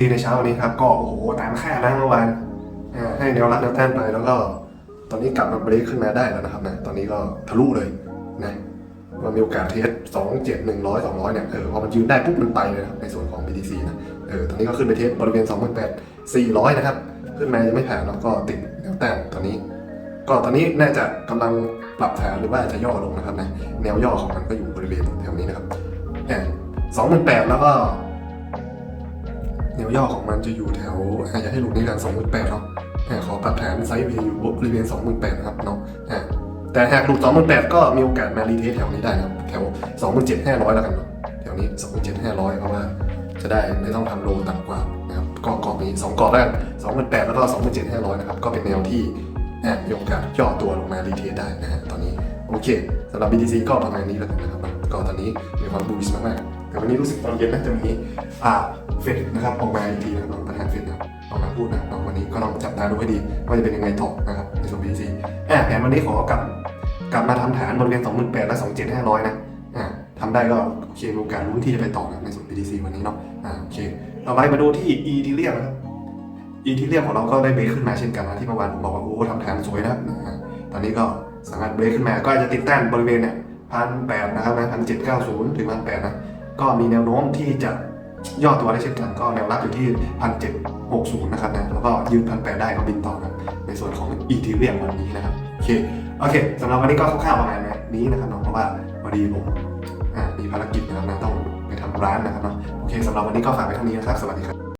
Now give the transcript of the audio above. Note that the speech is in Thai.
ดีในเช้าวันนี้ครับ ก็โอ้โหตามคาดนะเมื่อวานให้แนวรับแนวต้านไปแล้วก็ ตอนนี้กลับมาเบรกขึ้นมาได้แล้วนะครับนะตอนนี้ก็ทะลุเลยนะมันมีโอกาสเทสสองเจ็ดหนึ่งร้อยสองร้อยเนี่ยเออพอมันยืนได้ปุ๊บมันไปเลยนะครับในส่วนของ BTC นะเออตอนนี้ก็ขึ้นไปเทสบริเวณสองหมื่นแปดสี่ร้อยนะครับ ขึ้นมายังไม่ผ่านแล้วก็ติดแนวต้านตอนนี้ ก็ตอนนี้น่าจะกำลังปรับฐานหรือว่าจะย่อลงนะครับนะแนวย่อของมันก็อยู่บริเวณแถวนี้นะครับสองหมื่นแปดแล้วก็ แนวย่อของมันจะอยู่แถวอะอยากให้หลุดในการสองหมื่นแปดเนาะขอปรับฐานไซด์เวย์อยู่บริเวณสองหมื่นแปดนะครับเนาะแต่หากหลุดสองหมื่นแปดก็มีโอกาสมารีเทสแถวนี้ได้นะครับแถวสองหมื่นเจ็ดห้าร้อยแล้วกันเนาะแถวนี้สองหมื่นเจ็ดห้าร้อยเพราะว่าจะได้ไม่ต้องทำโลต่ำกว่านะครับก็กรอบนี้สองกรอบแล้วกันสองหมื่นแปดแล้วก็สองหมื่นเจ็ดห้าร้อยนะครับก็เป็นแนวที่อะมีโอกาสย่อตัวลงมารีเทสได้นะฮะตอนนี้โอเคสำหรับ BTC ก็ประมาณนี้แล้วกันนะครับก็ตอนนี้มีความบูชมากๆ แต่วันนี้รู้สึกตอนเย็นน่าจะมีอ่าเฟดนะครับออกมาอีกทีนะครับประธานเฟดนะครับออกมาพูดนะครับวันนี้ก็ต้องจับตาดูให้ดีว่าจะเป็นยังไงต่อนะครับในส่วน BTC อ่าแผนวันนี้ขอกลับกลับมาทำฐานบริเวณ28,000และ27,500นะอ่าทำได้ก็โอเคมีโอกาสลุ้นที่จะไปต่อนะในส่วน BTC วันนี้เนาะอ่าโอเคต่อไปมาดูที่ Ethereum นะครับ Ethereum ของเราก็ได้เบรกขึ้นมาเช่นกันนะที่เมื่อวานผมบอกว่าโอ้ทำฐานสวยนะตอนนี้ก็สามารถเบรกขึ้นมาก็อาจจะติดต้านบริเวณเนี่ยพันแปดนะครับนะพันเจ็ดเก้าศูนย์ถึงพันแปดนะ ก็มีแนวโน้มที่จะย่อตัวได้เช่นกันก็แนวรับอยู่ที่พันเจ็ดหกศูนย์นะครับนะแล้วก็ยืนพันแปดได้ก็บินต่อครับในส่วนของอีทีเรียมวันนี้นะครับโอเคโอเคสำหรับวันนี้ก็คร่าวๆประมาณนี้นะครับเนาะเพราะว่าพอดีผมมีภารกิจนะครับนะต้องไปทำร้านนะครับเนาะโอเคสำหรับวันนี้ก็ฝากไว้เท่านี้นะครับ สวัสดีครับ